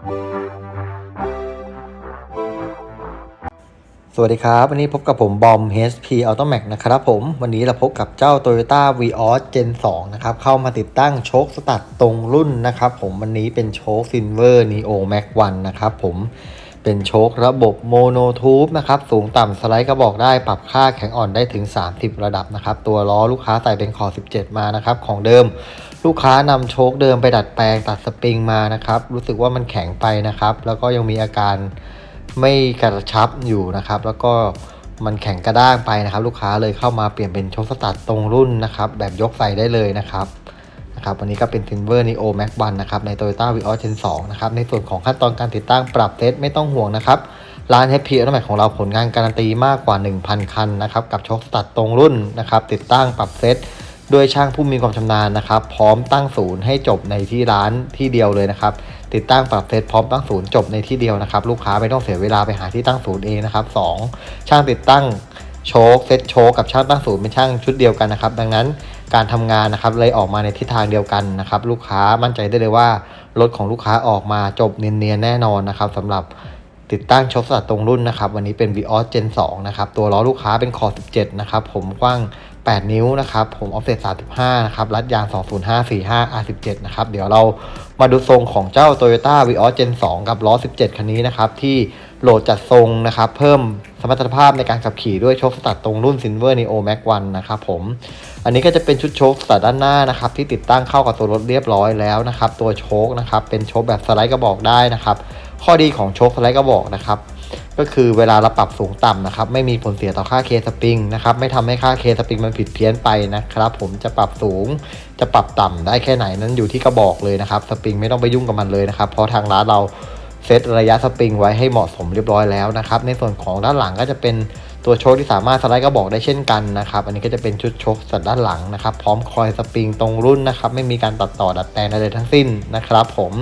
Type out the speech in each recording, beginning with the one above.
สวัสดีครับ วันนี้พบกับผมบอม HP Automac นะครับผม วันนี้เราพบกับเจ้า Toyota Vios Gen 2 นะครับ เข้ามาติดตั้งโชคสตัดตรงรุ่นนะครับผม วันนี้เป็นโชค Silver Neo Max 1 นะครับผม เป็นโชคระบบโมโนทูบนะครับ สูงต่ำสไลด์กระบอกได้ ปรับค่าแข็งอ่อนได้ถึง 30 ระดับนะครับ ตัวล้อลูกค้าใส่เป็นขอ 17 มานะครับ ของเดิม ลูกค้านำโชคเดิมไปดัดแปลงตัดสปริงมานะครับ รู้สึกว่ามันแข็งไปนะครับ แล้วก็ยังมีอาการไม่กระชับอยู่นะครับ แล้วก็มันแข็งกระด้างไปนะครับ ลูกค้าเลยเข้ามาเปลี่ยนเป็นโชคสตัดตรงรุ่นนะครับ แบบยกใส่ได้เลยนะครับนะครับวันนี้ก็เป็น Silver Neo Max 1นะครับใน Toyota Vios Gen 2นะครับในส่วนของขั้นตอนการติดตั้งปรับเซตไม่ต้องห่วงนะครับร้าน HP Automatic ของเราผลงานการันตีมากกว่า 1,000 คันนะครับกับโชคสตัดตรงรุ่นนะครับติดตั้งปรับเซต ด้วยช่างผู้มีความชำนาญนะครับ พร้อมตั้งศูนย์ให้จบในที่ร้านที่เดียวเลยนะครับ ติดตั้งปรับเซตพร้อมตั้งศูนย์จบในที่เดียวนะครับ ลูกค้าไม่ต้องเสียเวลาไปหาที่ตั้งศูนย์เองนะครับสองช่างติดตั้งโชคเซตโชคกับช่างตั้งศูนย์เป็นช่างชุดเดียวกันนะครับ ดังนั้นการทำงานนะครับเลยออกมาในทิศทางเดียวกันนะครับ ลูกค้ามั่นใจได้เลยว่ารถของลูกค้าออกมาจบเนียนๆแน่นอนนะครับสำหรับ ติดตั้งโชคสลัดตรงรุ่นนะครับวันนี้เป็น Vios Gen 2 นะครับ ตัวล้อลูกค้าเป็นคอ 17 นะครับ ผมกว้าง 8 นิ้วนะครับ ผมออฟเซต35 นะครับ รัดยาง 20545 R17 นะครับ เดี๋ยวเรามาดูทรงของเจ้า Toyota Vios Gen 2 กับล้อ 17 คันนี้นะครับ ที่โหลดจัดทรงนะครับ เพิ่มสมรรถภาพในการขับขี่ด้วยโชคสตัดตรงรุ่น Silver Neo Max 1นะครับผม อันนี้ก็จะเป็นชุดโชคสตัดด้านหน้านะครับ ที่ติดตั้งเข้ากับตัวรถเรียบร้อยแล้วนะครับ ตัวโชคนะครับเป็นโชคแบบสไลด์กระบอกได้นะครับ ข้อดีของโชคสไลด์กระบอกนะครับก็คือเวลาเราปรับสูงต่ำนะครับไม่มีผลเสียต่อค่าเคสปริงนะครับไม่ทำให้ค่าเคสปริงมันผิดเพี้ยนไปนะครับผมจะปรับสูงจะปรับต่ำได้แค่ไหนนั้นอยู่ที่กระบอกเลยนะครับสปริงไม่ต้องไปยุ่งกับมันเลยนะครับเพราะทางร้านเราเซตระยะสปริงไว้ให้เหมาะสมเรียบร้อยแล้วนะครับในส่วนของด้านหลังก็จะเป็นตัวโชคที่สามารถสไลด์กระบอกได้เช่นกันนะครับอันนี้ก็จะเป็นชุดโชคสัดด้านหลังนะครับพร้อมคอยสปริงตรงรุ่นนะครับไม่มีการตัดต่อดัดแปลงอะไรทั้งสิ้นนะครับผม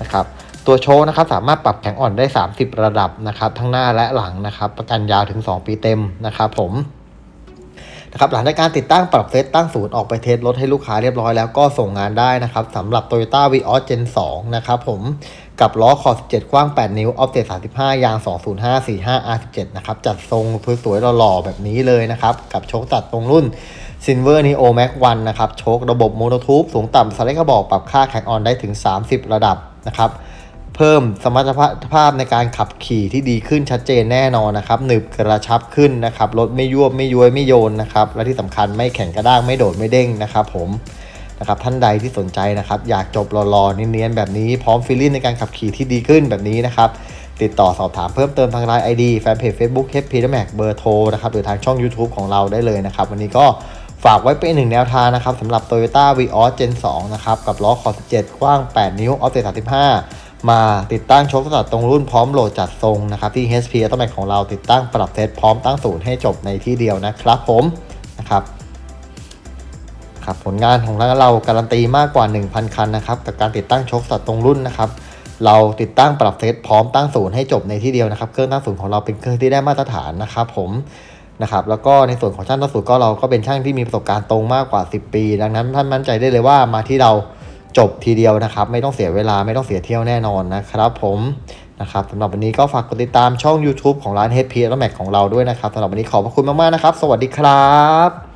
นะครับ ตัวโชว์นะครับสามารถปรับแข็งอ่อนได้ 30 ระดับนะครับทั้งหน้าและหลังนะครับ ประกันยาวถึง 2 ปีเต็มนะครับผมนะครับหลังจากการติดตั้งปรับเซตตั้งศูนย์ออกไปเทสรถให้ลูกค้าเรียบร้อยแล้วก็ส่งงานได้นะครับสำหรับ Toyota Vios Gen 2 นะครับผมกับล้อคอ17 กว้าง 8 นิ้ว ออฟเซต35 ยาง 20545 R17 นะครับจัดทรงสวยๆหล่อๆแบบนี้เลยนะครับกับโชคตัดตรงรุ่น Silver Neo Max 1นะครับโชคระบบโมโนทูบสูงต่ำสไลด์กระบอกปรับค่าแข็งอ่อนได้ถึง 30 ระดับนะครับ พิ่มสมรรถภาพในการขับขี่ที่ดีขึ้นชัดเจนแน่นอนนะครับหนึบกระชับขึ้นนะครับรถไม่ยวบไม่ย้วยไม่โยนนะครับและที่สำคัญไม่แข็งกระด้างไม่โดดไม่เด้งนะครับผมนะครับท่านใดที่สนใจนะครับอยากจบรอๆเนียนๆแบบนี้พร้อมฟีลลิ่งในการขับขี่ที่ดีขึ้นแบบนี้นะครับติดต่อสอบถามเพิ่มเติมทางไลน์ ID แฟนเพจ Facebook เฮปพีแม็กเบอร์โทรนะครับหรือทางช่อง YouTube ของเราได้เลยนะครับวันนี้ก็ฝากไว้เป็นหนึ่งแนวทางนะครับสำหรับ Toyota Vios Gen 2นะครับกับล้อคอ17 กว้าง 8 นิ้วออฟเซต35 มาติดตั้งชคสตัดตรงรุ่นพร้อมโหลดจัดทรงนะครับที่ HP a t o m a t ของเราติดตั้งปรับเซตพร้อมตั้งศูนย์ให้จบในที่เดียวนะครับผมนะครับครับผลงานของร้านเราการันตีมากกว่า 1,000 คันนะครับกับการติดตั้งชคสตัดตรงรุ่นนะครับเราติดตั้งปรับเซตพร้อมตั้งศูนย์ให้จบในที่เดียวนะครับเครื่องตั้งศูนย์ของเราเป็นเครื่องที่ได้มาตรฐานนะครับผมนะครับแล้วก็ในส่วนของช่างตั้งศูนย์ก็เราก็เป็นช่างที่มีประสบการณ์ตรงมากกว่า 10 ปี ดังนั้นท่านมั่นใจได้เลยว่ามาที่เรา จบทีเดียวนะครับ ไม่ต้องเสียเวลาไม่ต้องเสียเที่ยวแน่นอนนะครับผมนะครับสำหรับวันนี้ก็ฝากกดติดตามช่อง YouTube ของร้าน HP และ Mac ของเราด้วยนะครับสำหรับวันนี้ขอบพระคุณมากๆนะครับ สวัสดีครับ